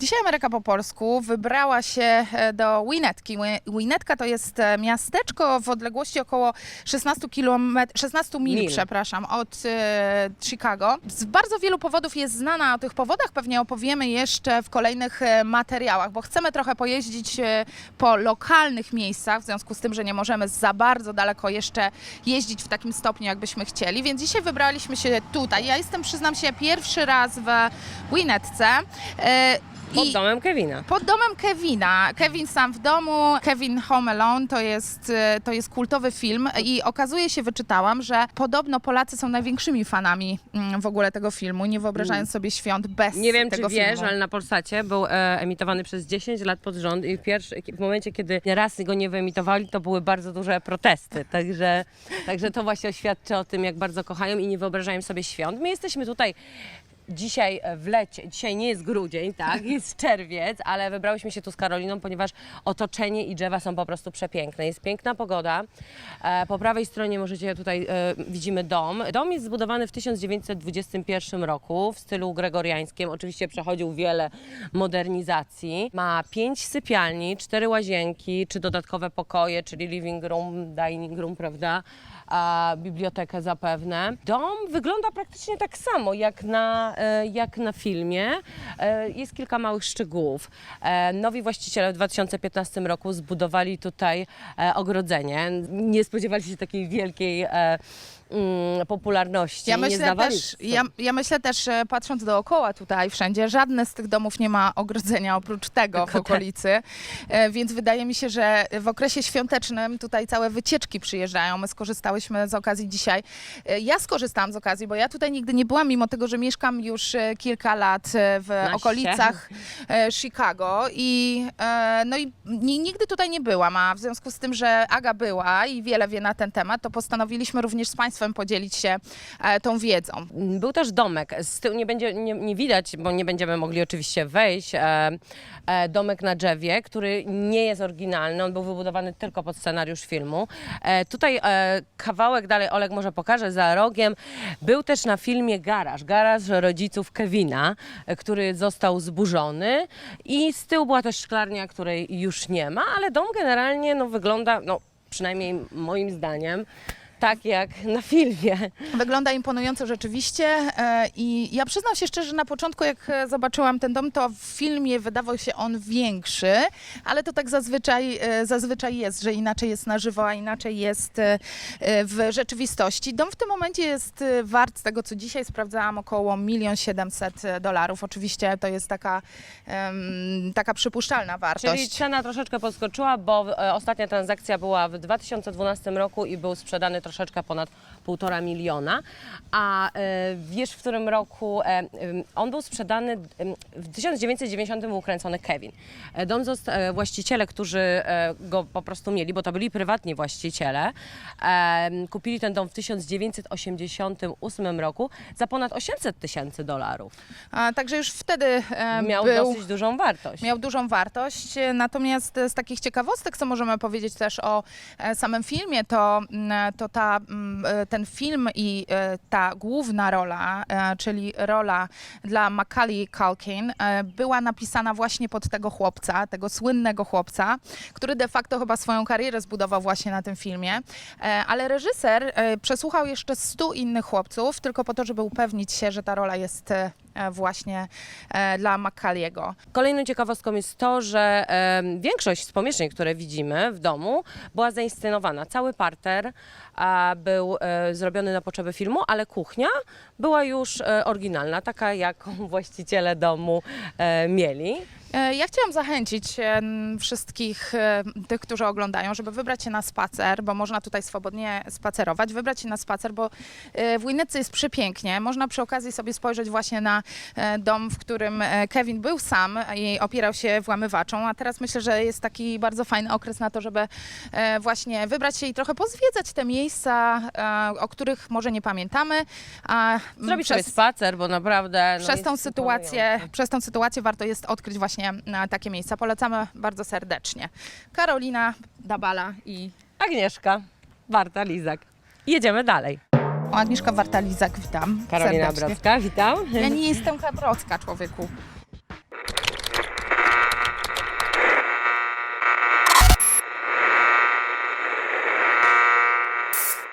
Dzisiaj Ameryka po polsku wybrała się e, do Winnetki. Wi- Winnetka to jest e, miasteczko w odległości około 16, km, 16 mil, Mil. przepraszam, od e, Chicago. Z bardzo wielu powodów jest znana. O tych powodach pewnie opowiemy jeszcze w kolejnych e, materiałach, bo chcemy trochę pojeździć po lokalnych miejscach, w związku z tym, że nie możemy za bardzo daleko jeszcze jeździć w takim stopniu, jakbyśmy chcieli, więc dzisiaj wybraliśmy się tutaj. Ja jestem, przyznam się, pierwszy raz w Winnetce. E, Pod i- domem Kevina. pod domem Kevina. Kevin sam w domu, Kevin Home Alone to jest, e, to jest kultowy film i okazuje się, wyczytałam, że podobno Polacy są największymi fanami mm, w ogóle tego filmu, nie wyobrażając sobie świąt bez Nie wiem, czy tego wiesz, filmu. ale na Polsacie był e, emitowany przez 10 lat pod rząd i w, pierwszy, w momencie, kiedy raz go nie wyemitowali, to były bardzo duże protesty. Także, także to właśnie świadczy o tym, jak bardzo kochają i nie wyobrażają sobie świąt. My jesteśmy tutaj dzisiaj w lecie, dzisiaj nie jest grudzień, tak, jest czerwiec, ale wybrałyśmy się tu z Karoliną, ponieważ otoczenie i drzewa są po prostu przepiękne. Jest piękna pogoda. E, Po prawej stronie możecie tutaj, e, widzimy dom. Dom jest zbudowany w 1921 roku w stylu gregoriańskim. Oczywiście przechodził wiele modernizacji. Ma pięć sypialni, cztery łazienki, czy dodatkowe pokoje, czyli living room, dining room, prawda? a bibliotekę zapewne. Dom wygląda praktycznie tak samo jak na, e, jak na filmie. E, Jest kilka małych szczegółów. E, Nowi właściciele w 2015 roku zbudowali tutaj e, ogrodzenie. Nie spodziewali się takiej wielkiej e, mm, popularności. Ja nie myślę, zdawali też, sobie- ja, ja myślę też, e, patrząc dookoła tutaj wszędzie, żadne z tych domów nie ma ogrodzenia oprócz tego w Tylko okolicy, E, więc wydaje mi się, że w okresie świątecznym tutaj całe wycieczki przyjeżdżają. My skorzystałyśmy z okazji dzisiaj. E, Ja skorzystałam z okazji, bo ja tutaj nigdy nie byłam, mimo tego, że mieszkam już e, kilka lat e, w Naście. okolicach e, Chicago i e, no i ni- nigdy tutaj nie byłam, a w związku z tym, że Aga była i wiele wie na ten temat, to postanowiliśmy również z Państwem podzielić się e, tą wiedzą. Był też domek. Z tyłu nie, będzie, nie, nie widać, bo nie będziemy mogli oczywiście wejść. E, e, domek na drzewie, który nie jest oryginalny. On był wybudowany tylko pod scenariusz filmu. Tutaj kawałek dalej, Oleg może pokaże za rogiem. Był też na filmie garaż. Garaż rodziców Kevina, który został zburzony. I z tyłu była też szklarnia, której już nie ma, ale dom generalnie no, wygląda, no, przynajmniej moim zdaniem, tak jak na filmie. Wygląda imponująco rzeczywiście e, i ja przyznam się szczerze, że na początku jak e, zobaczyłam ten dom, to w filmie wydawał się on większy, ale to tak zazwyczaj, e, zazwyczaj jest, że inaczej jest na żywo, a inaczej jest e, e, w rzeczywistości. Dom w tym momencie jest e, wart, z tego co dzisiaj sprawdzałam, około 1 700 dolarów. Oczywiście to jest taka, em, taka przypuszczalna wartość. Czyli cena troszeczkę podskoczyła, bo e, ostatnia transakcja była w 2012 roku i był sprzedany troszeczkę ponad 1,5 miliona. A e, wiesz, w którym roku e, on był sprzedany? W 1990 był kręcony Kevin. E, Dom właściciele, którzy go po prostu mieli, bo to byli prywatni właściciele, kupili ten dom w 1988 roku za ponad 800 tysięcy dolarów. A, także już wtedy Miał był... dosyć dużą wartość. Miał dużą wartość, natomiast z takich ciekawostek, co możemy powiedzieć też o samym filmie, to, mm, to ta, mm, e, ten film i e, ta główna rola, e, czyli rola dla Macaulay Culkin, była napisana właśnie pod tego chłopca, tego słynnego chłopca, który de facto chyba swoją karierę zbudował właśnie na tym filmie, ale reżyser przesłuchał jeszcze stu innych chłopców, tylko po to, żeby upewnić się, że ta rola jest właśnie e, dla Macaulay'ego. Kolejną ciekawostką jest to, że większość z pomieszczeń, które widzimy w domu, była zainscenowana. Cały parter a, był e, zrobiony na potrzeby filmu, ale kuchnia była już e, oryginalna, taka jaką właściciele domu e, mieli. E, Ja chciałam zachęcić wszystkich e, tych, którzy oglądają, żeby wybrać się na spacer, bo można tutaj swobodnie spacerować, wybrać się na spacer, bo e, w Winnetce jest przepięknie. Można przy okazji sobie spojrzeć właśnie na dom, w którym Kevin był sam i opierał się włamywaczom, a teraz myślę, że jest taki bardzo fajny okres na to, żeby właśnie wybrać się i trochę pozwiedzać te miejsca, o których może nie pamiętamy, a Zrobić przez- sobie spacer, bo naprawdę. No, przez tą sytuację, przez tą sytuację warto jest odkryć właśnie e, takie miejsca. Polecamy bardzo serdecznie. Karolina Dabala i Agnieszka, Warta Lizak. Jedziemy dalej. o, Agnieszka Warta-Lizak, witam Karolina serdecznie. Brocka, witam. Ja nie jestem Brocka, człowieku.